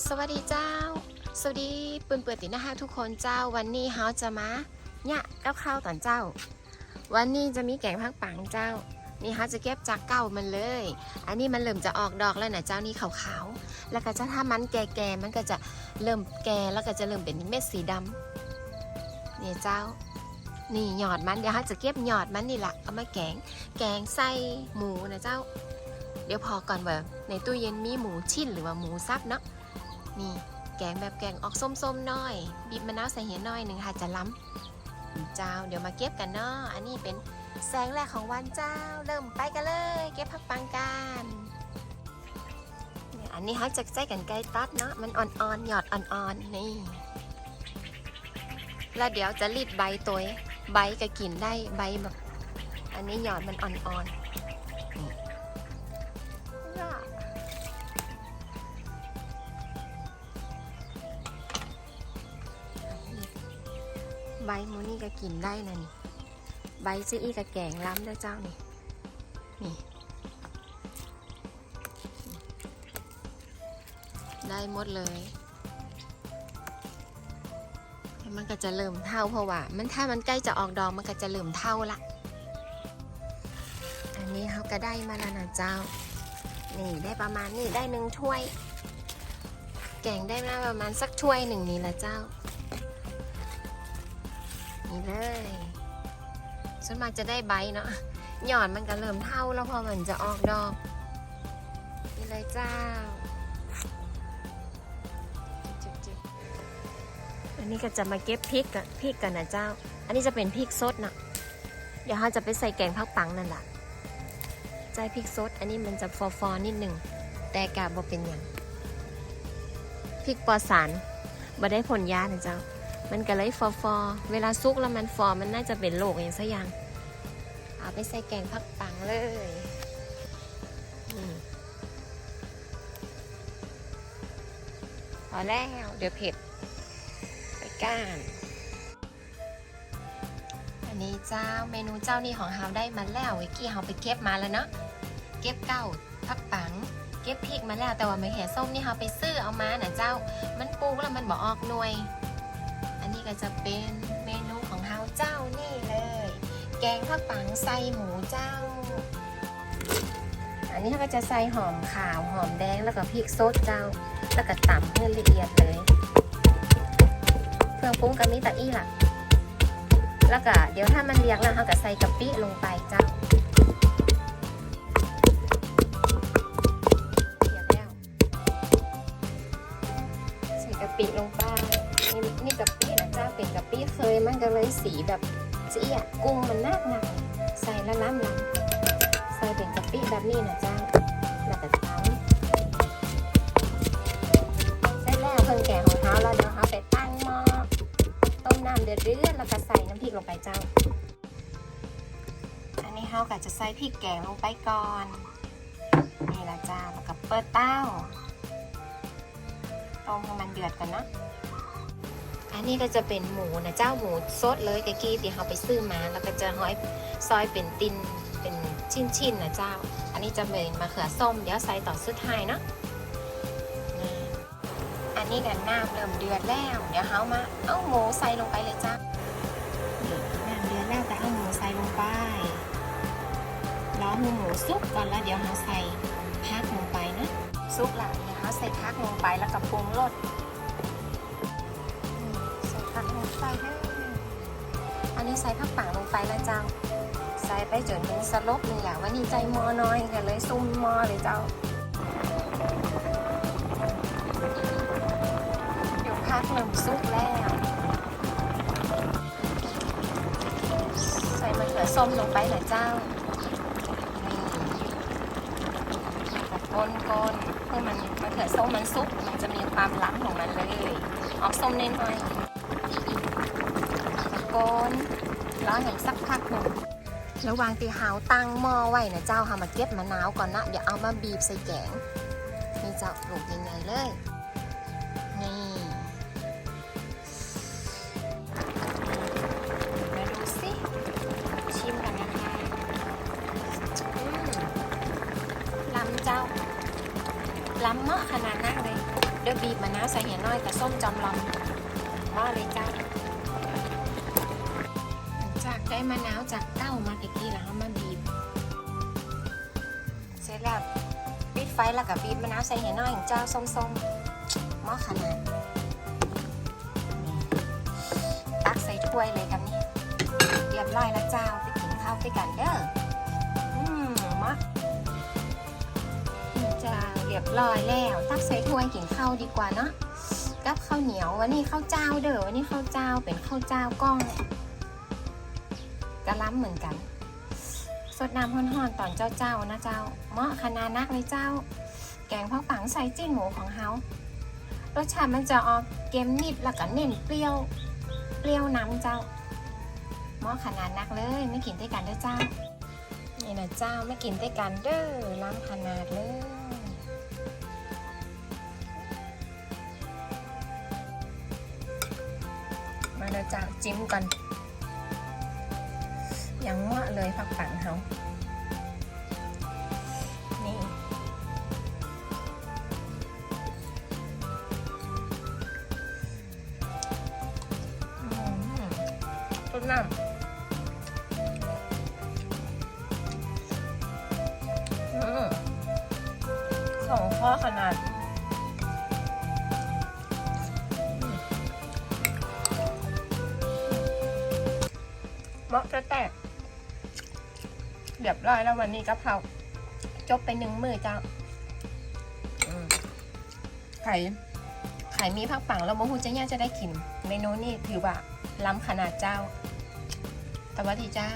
สวัสดีเจ้า สวัสดีเปื่อนเปิดตินะคะทุกคนเจ้าวันนี้เฮาจะมาเนี่ยกับข้าวตอนเจ้า วันนี้จะมีแกงผักปังเจ้า นี่เฮาจะเก็บจากเก้ามันเลย อันนี้มันเริ่มจะออกดอกแล้วนะเจ้านี่ขาวๆแล้วก็จะถ้ามันแก่ๆมันก็จะเริ่มแก่แล้วก็จะเริ่มเป็นเม็ดสีดำนี่เจ้า นี่หยอดมันเดี๋ยวเฮาจะเก็บหยอดมันนี่แหละเอามาแกง แกงใส่หมูนะเจ้า เดี๋ยวพอก่อนว่าในตู้เย็นมีหมูชิ้นหรือว่าหมูซับเนาะ นี่ แกงแบบแกงออกส้มๆหน่อย บีบมะนาวใส่เหียหน่อยหนึ่งค่ะจะล้ำเจ้า เดี๋ยวมาเก็บกันเนาะอันนี้เป็นแสงแรกของวันเจ้า เริ่มไปกันเลย เก็บผักปังกันเนี่ยอันนี้เขาจะใช้กันไกลตัดเนาะมันอ่อนๆหยอดอ่อนๆนี่ แล้วเดี๋ยวจะรีดใบตัวใบก็กินได้ใบแบบ อันนี้หยอดมันอ่อนๆ ใบมูนี่ก็กินได้นะนี่ ใบซื้ออีกับแกงล้ำเด้เจ้านี่ นี่ ได้หมดเลย มันก็จะเริ่มเท่าเพราะว่า มันถ้ามันใกล้จะออกดอกมันก็จะเริ่มเท่าละ อันนี้เขาก็ได้มาแล้วนะเจ้า นี่ได้ประมาณนี่ได้หนึ่งถ้วย แกงได้มาประมาณสักถ้วยหนึ่งนี่ละเจ้า นี่เลยส่วนมากจะได้ใบเนาะหย่อนมันก็เริ่มเท่าแล้วพอมันจะออกดอก นี่เลยเจ้าจึ๊บๆอันนี้ก็จะมาเก็บพริกกับพริกกันนะเจ้า อันนี้จะเป็นพริกสดเนาะเดี๋ยวเราจะไปใส่แกงผักปังนั่นแหละใจพริกสด อันนี้มันจะฟอฟอนิดหนึ่ง แต่กาบอเป็นอย่างพริกปอสารบ่ได้ผลยานะเจ้า มันก็เลยฟอฟอเวลาซุกแล้วมันฟอมันน่าจะเป็นโรคอย่างสักอย่าง เอาไปใส่แกงผักปังเลยพอแล้ว เดี๋ยวเผ็ด ไปก้าน อันนี้เจ้าเมนูเจ้านี่ของเฮาได้มาแล้ววิกกี้เฮาไปเก็บมาแล้วเนาะ เก็บเก้าผักปังเก็บพริกมาแล้วแต่ว่าไม่แห่ส้มนี่เฮาไปซื้อเอามาน่ะเจ้า มันปลูกแล้วมันบ่ออกหน่วย นนี้ก็จะเป็นเมนูของเฮาเจ้านี่เลย แกงผักปังใส่หมูเจ้า อันนี้เราก็จะใส่หอมขาวหอมแดงแล้วก็พริกสดเจ้า แล้วก็ตำให้ละเอียดเลย เครื่องปรุงก็มีตะอี้ล่ะ แล้วก็เดี๋ยวถ้ามันเรียงแล้วเราก็ใส่กะปิลงไปเจ้าเรียงแล้วใส่กะปิลงไป นี่นี่กะปินะจ้าเป็นกะปิเคยมันก็เลยสีแบบสีอะกุ้งมันนักหนักใส่ละล้ำล้ำใส่เป็นกะปิแบบนี้นะจ้าแล้วก็ตำเสร็จแล้วเครื่งแกงของเขาแล้วเดี๋ยวเขาไปตั้งหม้อต้มน้ำเดือดๆแล้วก็ใส่น้ำพริกลงไปเจ้าอันนี้เขาก็จะใส่พริกแกงลงไปก่อนนี่ละจ้าแล้วก็เปิดเต้าต้มให้มันเดือดก่อนนะ นนี้ก็จะเป็นหมูนะเจ้าหมูสดเลยกะกี้ที่เขาไปซื้อมา แล้วก็จะห้อยซอยเป็นตินเป็นชิ้นๆนะเจ้า อันนี้จะเป็นมะเขือส้มเดี๋ยวใส่ต่อสุดท้ายเนาะนี่อันนี้กันน้ำเริ่มเดือดแล้ว เดี๋ยวเขามาเอาหมูใส่ลงไปเลยจ้านี่น้ำเดือดแล้วแต่เอาหมูใส่ลงไปรอให้หมูสุกก่อนแล้วเดี๋ยวเราใส่พักลงไปนะสุกละเดี๋ยวเราใส่พักลงไปแล้วก็ปรุงรส นี้ใส่ผักปังลงไปแล้วเจ้า ใส่ไปจนถึงสลบนี่แหละวันนี้ใจมอน้อยกันเลยซุ่มมอเลยเจ้าเดี๋ยวพักหนึ่งซุกแล้ว ใส่มะเขือส้มลงไปเลยเจ้าก้นก้นๆให้มันมะเขือส้มมันซุกมันจะมีความล้ำของมันเลย ออกส้มน้อยๆโกน ร้อนอย่างสักพักหนึ่งระว่างตีหาวตั้งหม้อไว้นะเจ้าหามาเก็บมะนาวก่อนนะ เดี๋ยวเอามาบีบใส่แกงนี่เจ้าปลูกยังไงเลย นี่มาดูสิ ชิมกันนะคะล้ำเจ้าล้ำเมาะขนาดนั้นเลยเดี๋ยวบีบมะนาวใส่เหี่ยน้อยกับส้มจอมลำว่าเลยจ้า ลังจากได้มะนาวจากเต้ามาตะกี้แล้วมาบีบ เสร็จแล้วปิดไฟแล้วกับบีบมะนาวใส่เหี่ยน้อยอย่างเจ้าส้มๆหม้อขนาดตักใส่ถ้วยเลยกันนี่เรียบร้อยแล้วเจ้าไปกินข้าวด้วยกันเด้ออืมมะจะเรียบร้อยแล้ว ตักใส่ถ้วยกินข้าวดีกว่าเนาะกับข้าวเหนียววันนี้ข้าวเจ้าเด้อวันนี้ข้าวเจ้าเป็นข้าวเจ้ากล้อง กระล้ำเหมือนกัน สดน้ำห่อนๆตอนเจ้าเจ้าๆนะเจ้าเหมาะขนาดนักเลยเจ้า แกงผักปังใส่จิ้นหมูของเฮารสชาติมันจะออกเกมนิดแล้วก็เน้นเปรี้ยวเปรี้ยวน้ำเจ้าเหมาะขนาดนักเลยไม่กินด้วยกันเด้อเจ้านี่นะเจ้าไม่กินด้วยกันเด้อล้ำขนาดเลยมาเด้อเจ้าจิ้มก่ อนยังเหมาะเลยผักปังเขานี่ต้นน้ำอืมของพ่อขนาดเหมาะจะแตก เรียบร้อยแล้ววันนี้กะเพราจบไปหนึ่งมือเจ้าอืมไข่ไข่มีผักปังแล้วโมฮูจะย่าจะได้กิน เมนูนี้ถือว่าล้ำขนาดเจ้าสวัสดีเจ้า